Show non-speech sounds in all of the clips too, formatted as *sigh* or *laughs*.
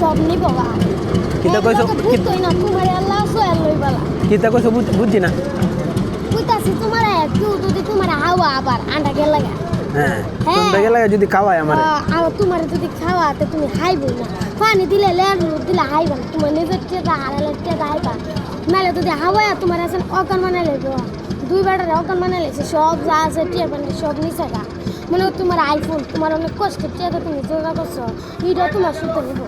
সব নিব কিতা কইছো কি- না তোমার আল্লাহ সো আল্লাহ বালা কিতা কইছো বুঝ- বুঝছি না কইতাছি তোমার একটু যদি তোমার হাওয়া আবার আন্ডা গেল লাগা। হ্যাঁ। তোমরা গেলে যদি খাওয়াই আমার আর তোমার যদি খাওয়াতে তুমি হাইব না। পানি দিলে লেয়ার দিলে হাইবা তোমার নিজের চেতা হারালে চেতা হাইবা। নাহলে যদি হাওয়া তোমার আছে অকান বানাই লেগে দুই বাটারে অকান বানাই লেগেছে সব যা আছে টিয়া পানি সব নিচে গা। মনে তোমার আইফোন তোমার অনেক কষ্ট চেতা তুমি যোগা করছ এটা তোমার সুতো নেব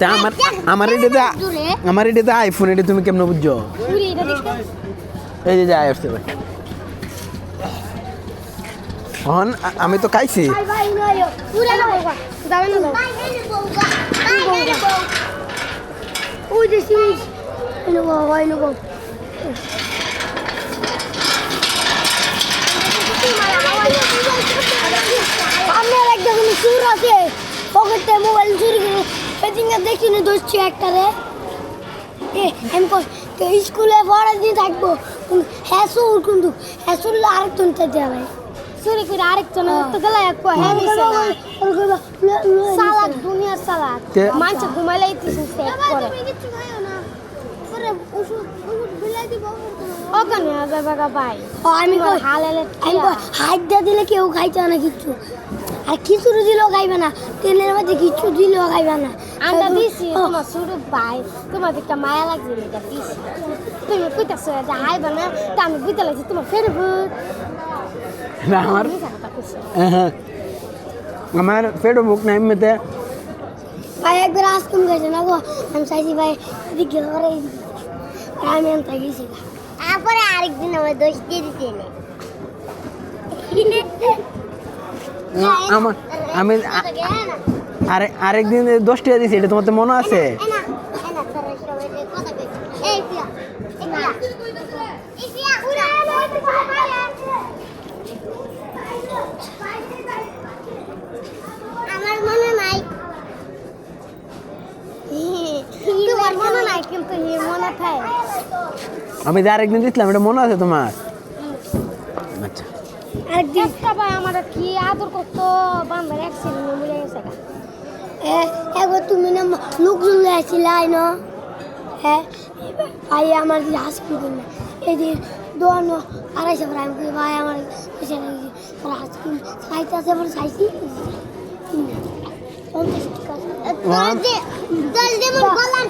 তা আমার আমার এটাতে আমার এটাতে আইফোন এটা তুমি কেমন বুঝছ? এই যে যাই আসতে ভাই হন আমি তো খাইছি। ওই যে সিরিজ এলো বাবা এলো বাবা আমার একটা কোনো সুর আছে পকেটে মোবাইল চুরি করে দেখছি ধরছি একটা রে। এ আমি তো স্কুলে পড়া দিয়ে থাকব। হ্যাঁ সুর কিন্তু। হ্যাঁ আরেকজন চাইতে হবে চুরি করে আরেকজন তো গেলে হ্যাঁ সালাদ দুনিয়ার সালাদ। ঘুমাইলে পাই আমি হাত দিয়ে দিলে কেউ খাইতে না কিচ্ছু। আর খিচুড়ি দিলেও খাইবে না তেলের মধ্যে কিচ্ছু দিলেও খাইবে না। আমরা দিছি তোমার শুরু ভাই তোমার দিকটা মায়া লাগছে এটা দিছি। তুমি কইতাছো যে হাইবা না তা আমি বুঝতে লাগছি তোমার ফের ভূত না আমার আমার পেটও বুক নাই এমনিতে ভাই একবার আইসক্রিম খাইছে না গো? আমি চাইছি ভাই এদিকে ধরে আমি আনতে গেছি তারপরে আরেকদিন আমার দোষ দিয়ে দিতে *laughs* আমার আমি আরে আরেকদিন দশ টাকা দিয়েছি এটা তোমার তো মনে আছে? আমি যে আরেকদিন দিয়েছিলাম এটা মনে আছে তোমার? আরেকদিন ভাই আমার কি আদর করতো বান্ধব অ্যাক্সিডেন্ট মরে গেছে একবার তুমি না লোকজন আসছিলাই না। হ্যাঁ ভাই আমার যে হাসপাতাল কিনে এই যে দোয়ান আড়াইশো করে আমি ভাই আমার পয়সা লাগছে তোর হাসপাতাল সাইতে আছে আমার সাইছি পঞ্চাশ টাকা তোর যে তোর যেমন গলা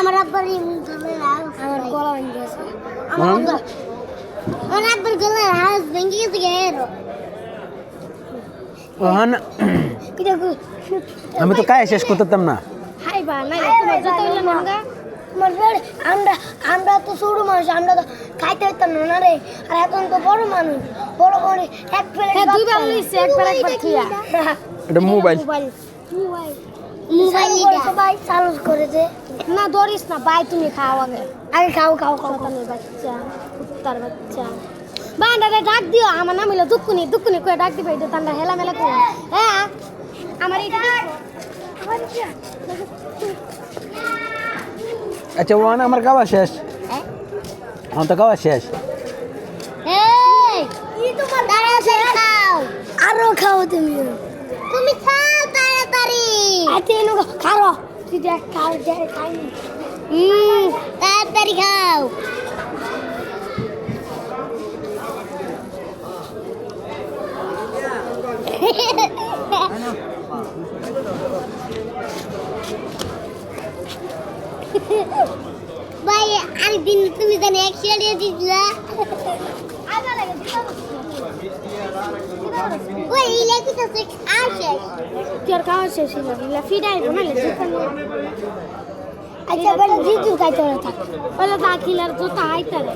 আমার আমার আমার আব্বার ভেঙে গেছে ওহন আমি তো কাজ শেষ করতাম না। হাই বা নাই তোমার যত হইল না গা? তোমার বেড়ে আমরা আমরা তো ছোট মানুষ আমরা তো খাইতে হইতাম না না রে? আর এখন তো বড় মানুষ বড় বড় এক প্লেট হ্যাঁ দুই বার লইছে একবার একবার থুয়া এটা mobile. Mobile. Mobile. Mobile mobile সবাই চালু করেছে না ধরিস না ভাই তুমি খাও আগে। আগে খাও খাও খাও খাও। বাচ্চা। কুত্তার বাচ্চা। বান্ডারে ডাক দিও আমার নাম হইল দুকুনি দুকুনি করে ডাক দিবে এটা তান্ডা হেলা মেলা করে হ্যাঁ আমার এটা আচ্ছা ওহান আমার খাওয়া শেষ? হ্যাঁ? আমার তো খাওয়া শেষ। এই আরও খাও তুমি। তুমি খাও তাড়াতাড়ি। আচ্ছা এনো খাও। তুই দেখ খাও তাড়াতাড়ি খাও। ভাই আরেকদিন তুমি জানি একশো টাকা দিছিলা ওই ইলেকট্রিক আছে আসে তোর খাওয়া শেষ হলো ইলা ফিডাই বানালে আচ্ছা বেটা জিজু খাইতে হবে। থাক। বলে দাখিলার তো তাই তারে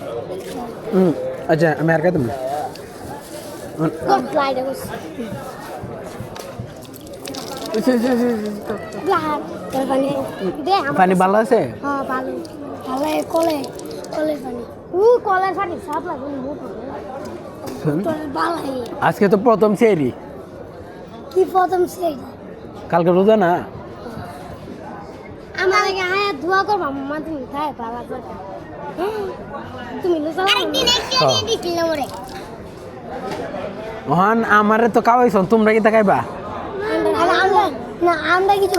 হুম আচ্ছা আমি আর খাইতাম না। গুড লাইট গুড গ্লাহার পানি ভালো আছে? হ্যাঁ ভালো ভালো কলে কলে পানি উ লাগে আজকে তো প্রথম সেরি কি প্রথম সেই কালকে রোজা না? আমার আগে হায়া ধোয়া করবা মামা তুমি খায় ভালো করে তুমি লুচা আরেকদিন। দিয়ে দিছিল ওরে ওহান আমারে তো খাওয়াইছ তোমরা কি খাইবা? না আমরা কিছু